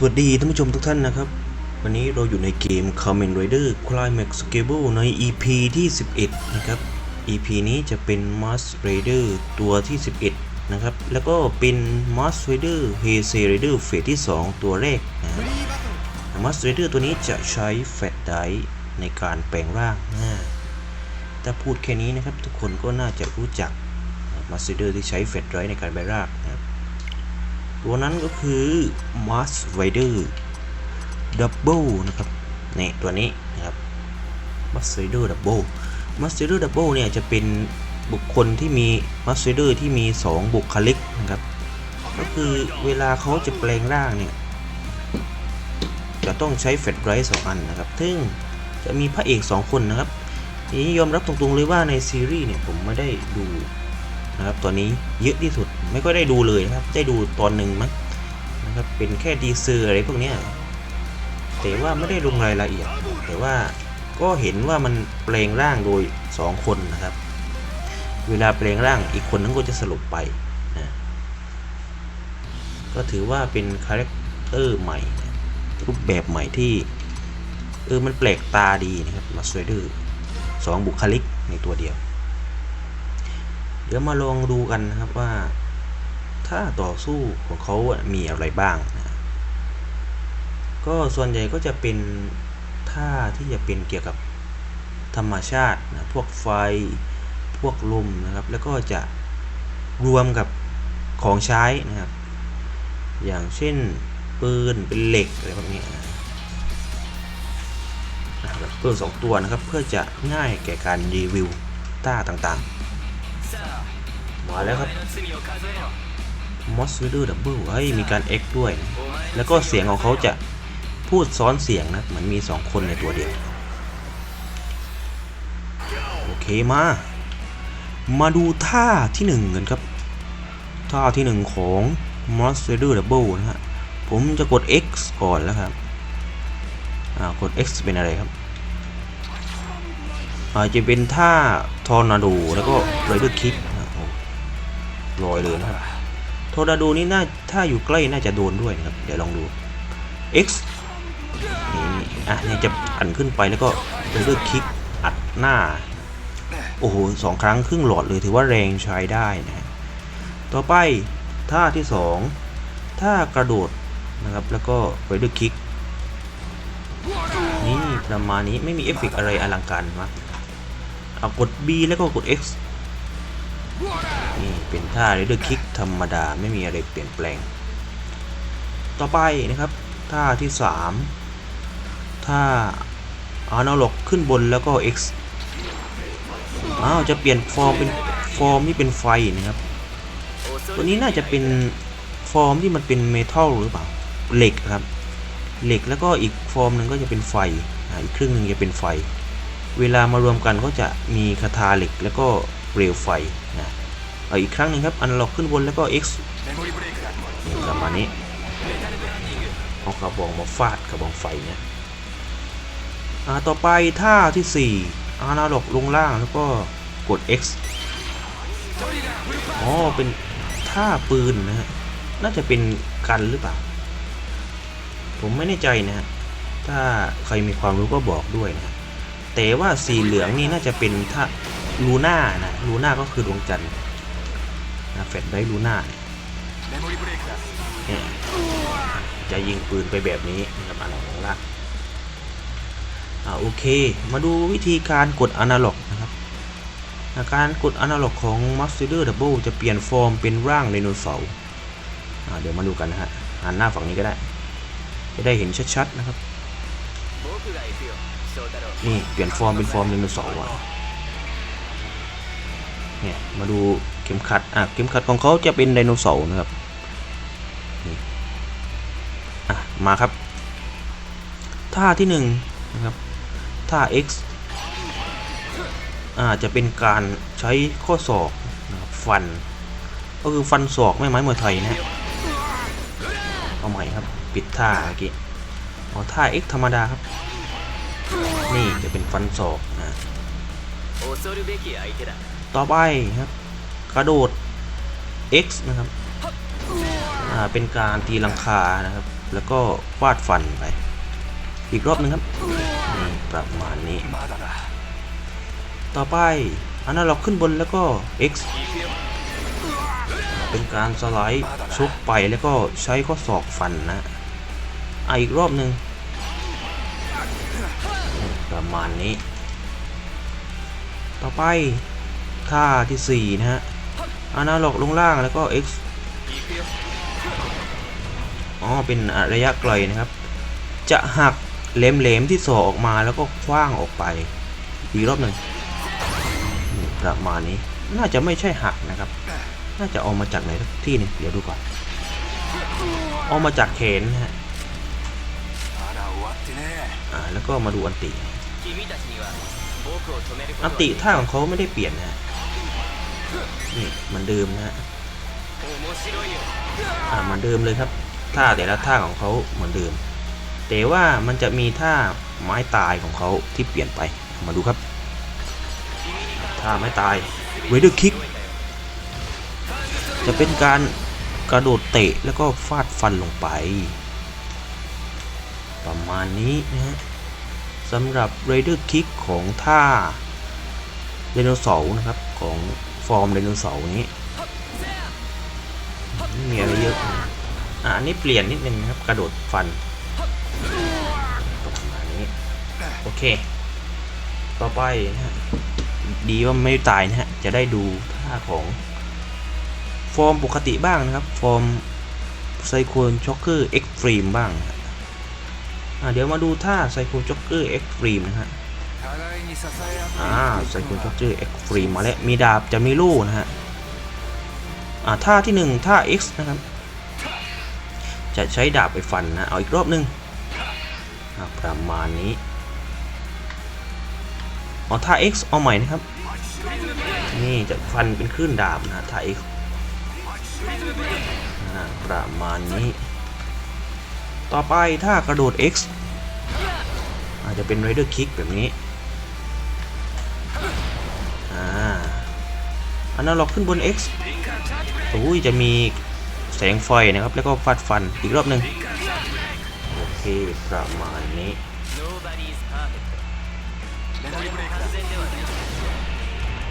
สวัสดีท่านผู้ชมทุกท่านนะครับ วันนี้เราอยู่ในเกม Kamen Rider Climax Cable ใน EP ที่ 11 นะครับ EP นี้จะเป็น Mask Rider ตัวที่ 11 นะครับ แล้วก็เป็น Mask Rider h e s e Rider เฟสที่ 2 ตัวแรกนะ Mask Rider ตัวนี้จะใช้แฟลชไดร์ในการแปลงร่างนะถ้าพูดแค่นี้นะครับ ทุกคนก็น่าจะรู้จัก Mask Rider ที่ใช้แฟลชไดร์ในการแปลงร่างนะครับ ตัวนั้นก็คือ Mars Rider Double นะครับนี่ตัวนี้นะครับ Mars Rider Double Mars Rider Double เนี่ยจะเป็นบุคคลที่มี Mars Rider ที่มี 2 บุคลิกนะครับ ก็คือเวลาเขาจะแปลงร่างเนี่ยจะต้องใช้แฟลชไดรฟ์สองอันนะครับ ซึ่งจะมีพระเอก 2 คนนะครับนี้ยอมรับตรงๆเลยว่าในซีรีส์เนี่ยผมไม่ได้ดู นะครับตอนนี้เยอะที่สุดไม่ค่อยได้ดูเลยนะครับ ได้ดูตอนหนึ่งมั้งนะครับเป็นแค่ดีเซอร์อะไรพวกนี้แต่ว่าไม่ได้ลงรายละเอียด แต่ว่าก็เห็นว่ามันแปลงร่างโดย 2 คนนะครับ เวลาแปลงร่างอีกคนนึงก็จะสลบไปนะก็ถือว่าเป็นคาแรคเตอร์ใหม่ รูปแบบใหม่ที่เออมันแปลกตาดีนะครับมาสเวเดอร์สองบุคลิกในตัวเดียว เดี๋ยวมาลองดูกันนะครับว่า ถ้าต่อสู้ของเขามีอะไรบ้างนะก็ส่วนใหญ่ก็จะเป็นท่าที่จะเป็นเกี่ยวกับธรรมชาตินะพวกไฟพวกลมนะครับ แล้วก็จะรวมกับของใช้นะครับ อย่างเช่นปืนเป็นเหล็กอะไรพวกนี้นะนะครับเพิ่มสองตัวนะครับเพื่อจะง่ายแก่การรีวิวท่าต่างๆ มาแล้วครับมอสวิดเดอร์ดับเบิลเฮ้ยมีการ X ด้วยนะแล้วก็เสียงของเขาจะพูดซ้อนเสียงนะเหมือนมี2คนในตัวเดียว โอเคมา มาดูท่าที่1กันครับ ท่าที่1ของ m o s r a d e r Double นะฮะ ผมจะกด X ก่อนแล้วครับ อ่ากด X เป็นอะไรครับอาจจะเป็นท่าทอร์นาโดแล้วก็ Rider Kick นะโอ้ ลอยเลยนะโทราโดนี่น่าถ้าอยู่ใกล้น่าจะโดนด้วยนะครับ เดี๋ยวลองดู X นี่อะเนี่ยจะอันขึ้นไปแล้วก็เลือกคลิกอัดหน้า โอ้โหสองครั้งครึ่งหลอดเลยถือว่าแรงใช้ได้นะฮะต่อไปท่าที่สองท่ากระโดดนะครับ แล้วก็ไปด้วยคลิก นี่ประมาณนี้ไม่มีเอฟเฟกอะไรอลังการมากเอากด B แล้วก็กด X นี่เป็นท่าเรเดอร์คิกธรรมดาไม่มีอะไรเปลี่ยนแปลง ต่อไปนะครับ ท่าที่ 3 ท่าอานาล็อกขึ้นบนแล้วก็ X อ้าวจะเปลี่ยนฟอร์มเป็นฟอร์มที่เป็นไฟนะครับ ตัวนี้น่าจะเป็นฟอร์มที่มันเป็นเมทัลหรือเปล่าเหล็กครับเหล็กแล้วก็อีกฟอร์มหนึ่งก็จะเป็นไฟอีกครึ่งหนึ่งจะเป็นไฟ เวลามารวมกันก็จะมีคาถาเหล็กแล้วก็เปลวไฟนะ อาอีกครั้งหนึ่งครับอันล็อกขึ้นบนแล้วก็ X นี่ประมาณนี้เอากระบองมาฟาดกระบองไฟเนี่ยอ่าต่อไปท่าที่ 4อานาล็อกลงล่างแล้วก็กด X อ๋อเป็นท่าปืนนะฮะน่าจะเป็นกันหรือเปล่า ผมไม่แน่ใจนะฮะถ้าใครมีความรู้ก็บอกด้วยนะแต่ว่าสีเหลืองนี่น่าจะเป็นท่าลูน่านะลูน่าก็คือดวงจันทร์ แฟลชได้รูน่าเนี่ยจะยิงปืนไปแบบนี้นะครับอนาล็อกของล่างอ่าโอเค มาดูวิธีการกดอนาล็อกนะครับการกดอนาล็อกของ Master Double จะเปลี่ยนฟอร์มเป็นร่างไดโนเสาร์อ่าเดี๋ยวมาดูกันนะฮะหันหน้าฝั่งนี้ก็ได้ จะได้เห็นชัดๆนะครับ นี่เปลี่ยนฟอร์มเป็นฟอร์มไดโนเสาร์อะเนี่ยมาดู ข็มขัดอะเข็มขัดของเขาจะเป็นไดโนเสาร์นะครับนี่อะมาครับ ท่าที่หนึ่งนะครับ ท่า X อ่าจะเป็นการใช้ข้อศอกนะครับฟัน ก็คือฟันศอกไม่ไม้มวยไทยนะฮะเอาใหม่ครับ ปิดท่าเมื่อกี้เอาท่า X ธรรมดาครับ นี่จะเป็นฟันศอกนะต่อไปครับ กระโดด X นะครับเป็นการตีลังคานะครับ แล้วก็ฟาดฟันไป อีกรอบหนึงครับประมาณนี้ ต่อไปอันนั้นเราขึ้นบนแล้วก็ X เป็นการสไลด์ชกไปแล้วก็ใช้ข้อศอกฟันนะอะอีกรอบหนึ่งประมาณนี้ ต่อไปท่าที่ 4 นะฮะ อานาหลอกลงล่างแล้วก็ X อ๋อ เป็นระยะไกลนะครับ จะหักเหลมๆที่สอออกมาแล้วก็คว้างออกไป อีกรอบหนึ่งประมาณนี้ น่าจะไม่ใช่หักนะครับ น่าจะเอามาจากไหนที่นี่เดี๋ยวดูก่อน เอามาจากเขนฮะแล้วก็มาดูอันติ อันติท่าของเขาไม่ได้เปลี่ยนนะ นี่มันเดิมนะฮะอ่ามันเดิมเลยครับ ท่าแต่ละท่าของเขาเหมือนเดิม แต่ว่ามันจะมีท่าไม้ตายของเขาที่เปลี่ยนไป มาดูครับ ท่าไม้ตายเวเดอร์คิก จะเป็นการกระโดดเตะแล้วก็ฟาดฟันลงไป ประมาณนี้นะฮะสำหรับเรเดอร์คิกของท่าไดโนเสาร์นะครับของ ฟอร์มไดโนเสาร์นี้มีอะไรเยอะ อ่านี่เปลี่ยนนิดนึงครับ กระโดดฟันประมาณนี้ โอเค ต่อไปนะดีว่าไม่ตายนะฮะ จะได้ดูท่าของ ฟอร์มปกติบ้างนะครับ ฟอร์มไซโคลช็อกเกอร์เอ็กซ์ตรีมบ้าง อะเดี๋ยวมาดูท่าไซโคลช็อกเกอร์เอ็กซ์ตรีมนะฮะ อ่าไซโคนช็อกเกอร์เอ็กตรีมาแล้วมีดาบจะมีลู่นะฮะ อ่าท่าที่หนึ่งท่า X นะครับ จะใช้ดาบไปฟันนะ เอาอีกรอบหนึ่งประมาณนี้เอาท่า X เอาใหม่นะครับ นี่จะฟันเป็นคลื่นดาบนะท่า X อ่าประมาณนี้ ต่อไปถ้ากระโดด X อาจจะเป็น Rider Kick แบบนี้ อันนั้นเราขึ้นบน X โอ้ยจะมีแสงไฟนะครับ แล้วก็ฟาดฟันอีกรอบหนึ่งโอเคประมาณนี้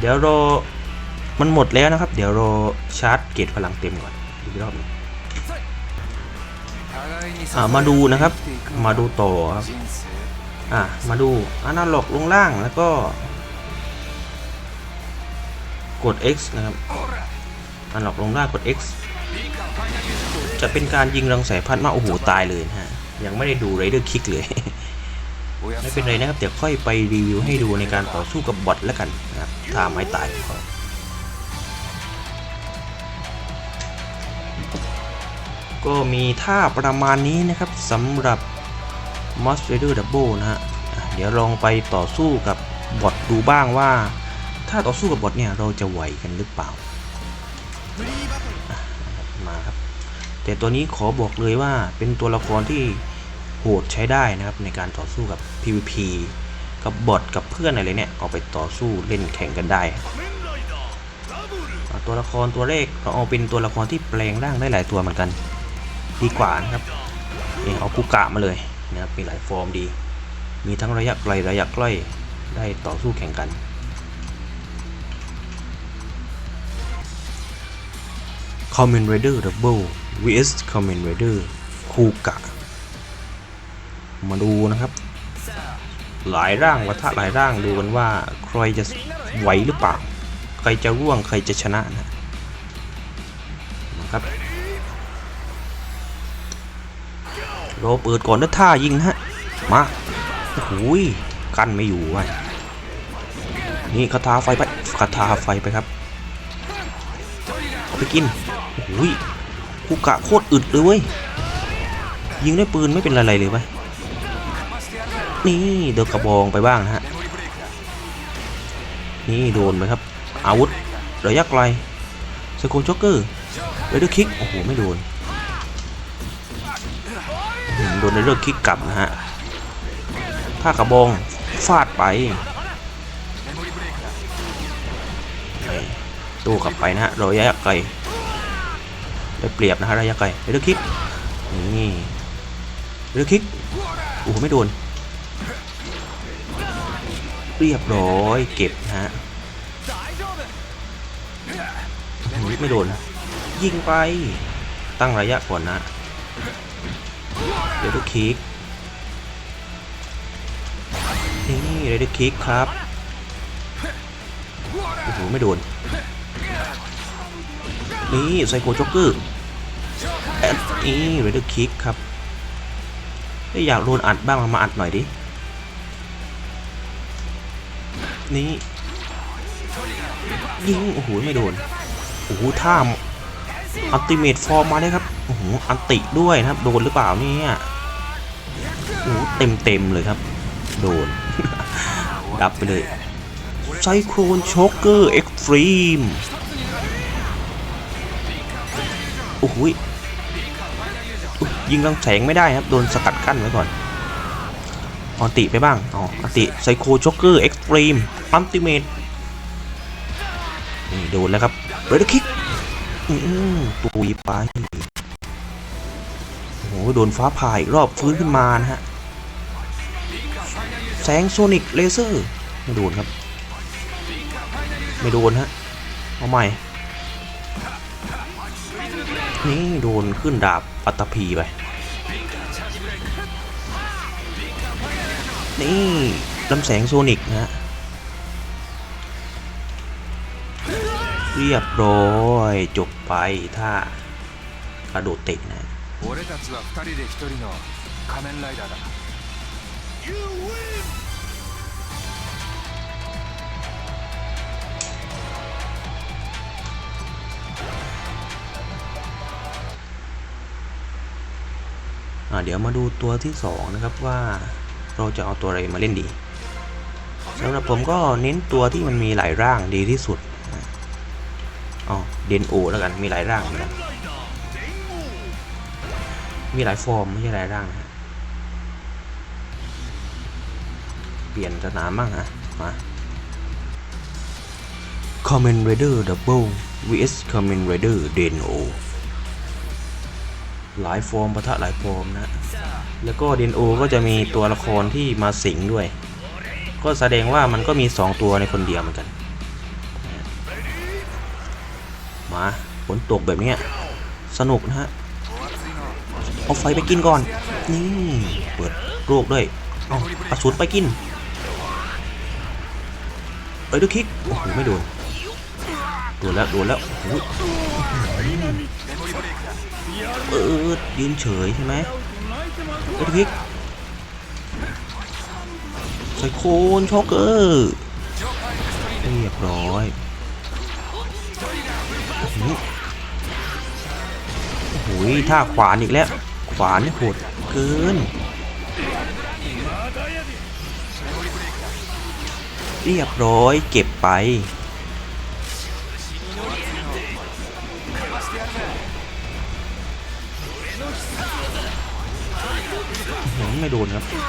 เดี๋ยวรอมันหมดแล้วนะครับ เดี๋ยวรอชาร์จเกจพลังเต็มก่อนอีกรอบนึงอ่ามาดูนะครับ มาดูต่อครับอ่ามาดูอนาล็อกลงล่างแล้วก็ กด X นะครับอันหลอกลงได้กด X จะเป็นการยิงรังแสพัดมาโอ้โหตายเลยฮะ ยังไม่ได้ดูไรเดอร์คิกเลย ไม่เป็นไรนะครับเดี๋ยวค่อยไปรีวิวให้ดูในการต่อสู้กับบอทแล้วกันนะครับท่าไม้ตายขอก็มีท่าประมาณนี้นะครับสำหรับ m o s t r a d e r Double นะฮะ เดี๋ยวลองไปต่อสู้กับบอทดูบ้างว่า ถ้าต่อสู้กับบอทเนี่ยเราจะไหวกันหรือเปล่า มาครับ แต่ตัวนี้ขอบอกเลยว่าเป็นตัวละครที่โหดใช้ได้นะครับในการต่อสู้กับ PVP กับบอทกับเพื่อนอะไรเนี่ยเอาไปต่อสู้เล่นแข่งกันได้ ตัวละครตัวเลขเราเอาเป็นตัวละครที่แปลงร่างได้หลายตัวเหมือนกัน ดีกว่านะครับเออเอากูกะมาเลยนะครับมีหลายฟอร์มดี มีทั้งระยะไกลระยะใกล้ได้ต่อสู้แข่งกัน Kamen Rider Double vs Kamen Rider คูกะ มาดูนะครับ หลายร่างวัฏะหลายร่างดูกันว่าใครจะไหวหรือเปล่า ใครจะร่วงใครจะชนะนะนะครับเราเปิดก่อนด้วท่ายิงนะฮะ มาโอ้โหยกันไม่อยู่ว่ะนี่คาถาไฟไปคาถาไฟไปครับ เอาไปกิน หยคูกะโคตรอึดเลยเว้ย ยิงด้วยปืนไม่เป็นอะไรเลยเว้ยนี่เดินกระบองไปบ้างนะฮะ นี่โดนไปครับ อาวุธระยะไกลสโคจ็อกเกอร์เรเดอร์คิก โอ้โห ไม่โดน โดนเรเดอร์คิกกลับนะฮะถ้ากระบองฟาดไปตู้กลับไปนะฮะระยะไกล ได้เปรียบนะฮะระยะไกลเรดคิกนี่เรดคิกโอ้โหไม่โดน เรียบร้อยเก็บนะฮะโอ้ยไม่โดนยิงไปตั้งระยะก่อนนะเรดคิกนี่เรดคิกครับโอ้โหไม่โดนนี่ไซโคจ็อกเกอร์ แอดนี่เรดคิกครับอ้ยอยากโดนอัดบ้างมาอัดหน่อยดิ นี่ยิงโอ้โหไม่โดน โอ้โหท่ามอัลติเมทฟอร์มมาเลยครับ โอ้โหอันติด้วยนะครับ โดนหรือเปล่านี่โอ้โหเต็มเต็มเลยครับ โดน ดับไปเลยไซโครนช็อกเกอร์เอ็กซ์ตรีม โอ้โห ยิงรังแสงไม่ได้ครับโดนสกัดกั้นไว้ก่อนเอันติไปบ้างอ๋ออนติไซโคช็อกเกอร์เอ็กซ์ตรีมอัลติเมทนี่โดนแล้วครับเบรดคิกอืมตุยไปโอ้โหโดนฟ้าผ่าอีกรอบฟื้นขึ้นมานะฮะแสงโซนิกเลเซอร์ไม่โดนครับ ไม่โดนฮะเอาใหม่ นี่โดนขึ้นดาบปัตตภีไป นี่ลำแสงโซนิกนะฮะ เรียบร้อยจบไปถ้ากระโดดเตะนะ 俺たちは二人で一人の仮面ライダーだ เดี๋ยวมาดูตัวที่สองนะครับว่าเราจะเอาตัวอะไรมาเล่นดีสำหรับผมก็เน้นตัวที่มันมีหลายร่างดีที่สุดอ๋อเดนโอแล้วกันมีหลายร่างเหมือนกันมีหลายฟอร์มไม่ใช่หลายร่างนะฮะเปลี่ยนสนามบ้างฮะมา Kamen Rider Double vs Kamen Rider Deno หลายฟอร์มปะทะหลายฟอร์มนะ แล้วก็เดนโอก็จะมีตัวละครที่มาสิงด้วย ก็แสดงว่ามันก็มี 2 ตัวในคนเดียวเหมือนกัน มาฝนตกแบบนี้สนุกนะฮะ เอาไฟไปกินก่อน นี่ เปิดโรคด้วย เอากระสุนไปกิน เอ้ยดูคิก โอ้โห ไม่โดน โดนแล้ว โดนแล้วโอ้โห เออยืนเฉยใช่ไหมเอ้ยดูคิกไซโคนช็อกเกอร์เรียบร้อยโอ้โหโอ้โหท่าขวานอีกแล้ว ขวานนี่โหดเกินเรียบร้อยเก็บไป ไม่โดนครับอื้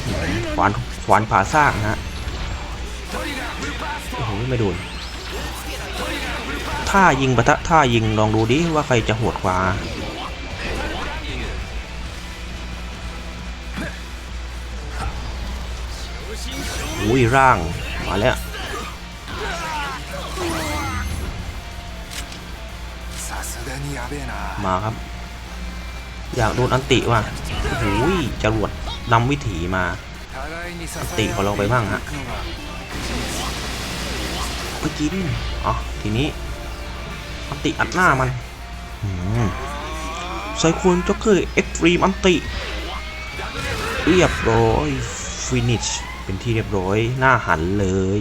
อหือขวานขวานผ่าซากนะฮะโอ้โหไม่โดนท่ายิงปะทะท่ายิงลองดูดิว่าใครจะโหดกว่าอุ้ยร่างมาแล้ว มาครับ อยากโดนอันติว่ะโอ้โหจรวดนำวิถีมาอันติของเราไปบ้างฮะไปกินอ๋อทีนี้อันติอัดหน้ามันไซควรจ็อเกอร์เอ็กตรีมอันติ เรียบร้อยฟินิชเป็นที่เรียบร้อยหน้าหันเลย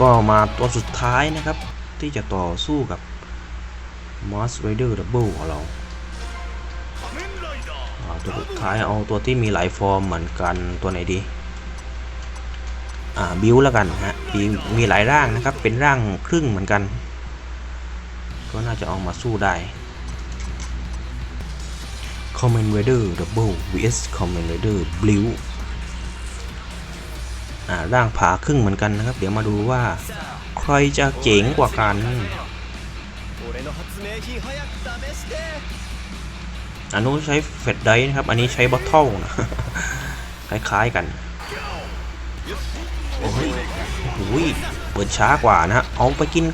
ก็มาตัวสุดท้ายนะครับ ที่จะต่อสู้กับ Moss Rider Double ของเราตัวสุดท้ายเอาตัวที่มีหลายฟอร์มเหมือนกันตัวไหนดี อ่าบิวแล้วกันฮะมีมีหลายร่างนะครับ เป็นร่างครึ่งเหมือนกัน ก็น่าจะเอามาสู้ได้ Kamen Rider Double vs Kamen Rider Blue อ่า ร่างผาครึ่งเหมือนกันนะครับ เดี๋ยวมาดูว่า ใครจะเจ๋งกว่ากันอันนู้นใช้เฟดไดนะครับ อันนี้ใช้บอทเทิลนะ คล้ายๆกัน โอ้ยโอ้ยเปิดช้ากว่านะฮะ เอาไปกิน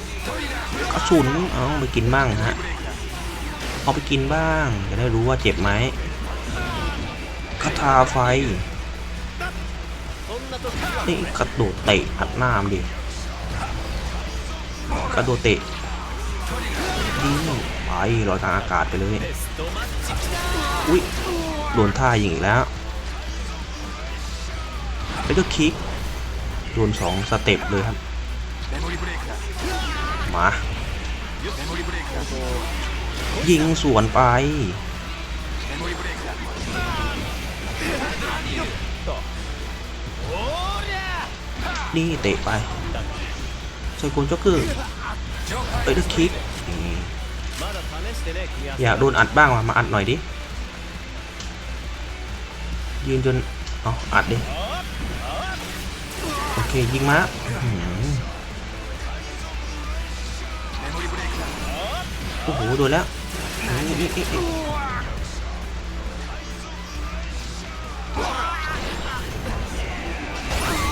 กระสุน เอาไปกินบ้างฮะ เอาไปกินบ้าง จะได้รู้ว่าเจ็บไหมคาทาไฟ นี่กระโดดเตะอัดหน้ามดิกระโดดเตะดีไปลอยทางอากาศไปเลยอุ้ยโดนท่ายิงอีกแล้วแล้วก็คิกโดนสองสเต็ปเลยครับมายิงสวนไป นี่เตะไปใช้คนณจ็อกเกอร์เอ้ยได้คิกอย่าโดนอัดบ้างว่ะมาอัดหน่อยดิ ยืนจนเอาอัดดิ โอเค ยิงมาโอ้โห โดนแล้ว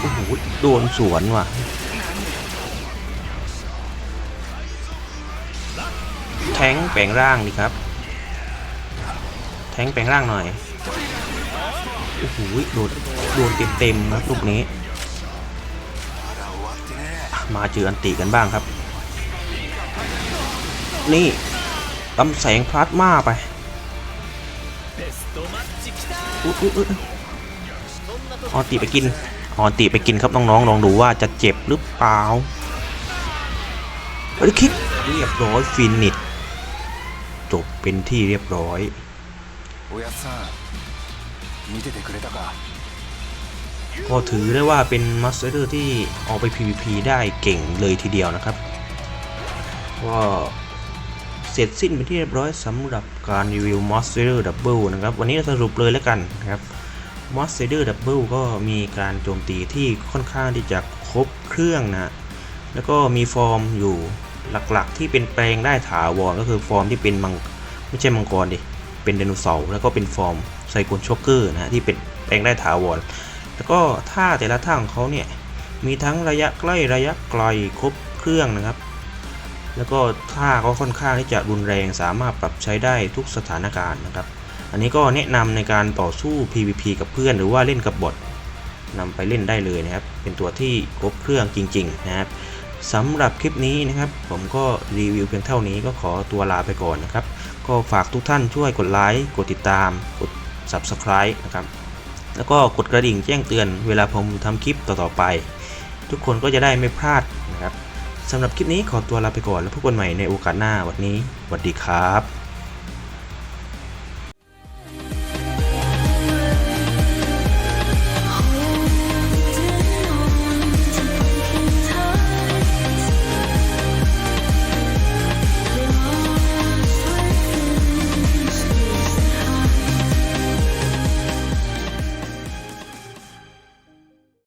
อ้โหโดนสวนว่ะแทงแปลงร่างดิครับ แทงแปลงร่างหน่อยโอ้โหโดนโดนเต็มเต็มนะลูกนี้ มาเจออันติกันบ้างครับ นี่ตำแสงพลาสมาไปออตีไปกิน ฮอนตีไปกินครับน้องๆลองดูว่าจะเจ็บหรือเปล่าไฮ้คิดเรียบร้อยฟินิชจบเป็นที่เรียบร้อยก็ถือได้ว่าเป็นมัสเตอร์ที่ออกไป PVP ได้เก่งเลยทีเดียวนะครับก็เสร็จสิ้นเป็นที่เรียบร้อยสำหรับการรีวิวมอสเตอร์ดับเบิลนะครับ วันนี้สรุปเลยแล้วกันครับ Monster Double ก็มีการโจมตีที่ค่อนข้างที่จะครบเครื่องนะแล้วก็มีฟอร์มอยู่หลักๆ ที่เป็นแปลงได้ถาวรก็คือฟอร์มที่เป็นมังไม่ใช่มังกรดิเป็นไดโนเสาร์แล้วก็เป็นฟอร์มไซโคนช็อกเกอร์นะฮะที่เป็นแปลงได้ถาวรแล้วก็ท่าแต่ละท่าของเขาเนี่ยมีทั้งระยะใกล้ระยะไกลครบเครื่องนะครับ แล้วก็ท่าก็ค่อนข้างที่จะรุนแรงสามารถปรับใช้ได้ทุกสถานการณ์นะครับ อันนี้ก็แนะนำในการต่อสู้ PVP กับเพื่อนหรือว่าเล่นกับบอทนำไปเล่นได้เลยนะครับ เป็นตัวที่ครบเครื่องจริง ๆ นะครับสำหรับคลิปนี้นะครับ ผมก็รีวิวเพียงเท่านี้ก็ขอตัวลาไปก่อนนะครับ ก็ฝากทุกท่านช่วยกดไลค์กดติดตาม กด Subscribe นะครับ แล้วก็กดกระดิ่งแจ้งเตือนเวลาผมทำคลิปต่อๆไป ทุกคนก็จะได้ไม่พลาดนะครับสำหรับคลิปนี้ขอตัวลาไปก่อนแล้วพบกันใหม่ในโอกาสหน้าวันนี้สวัสดีครับ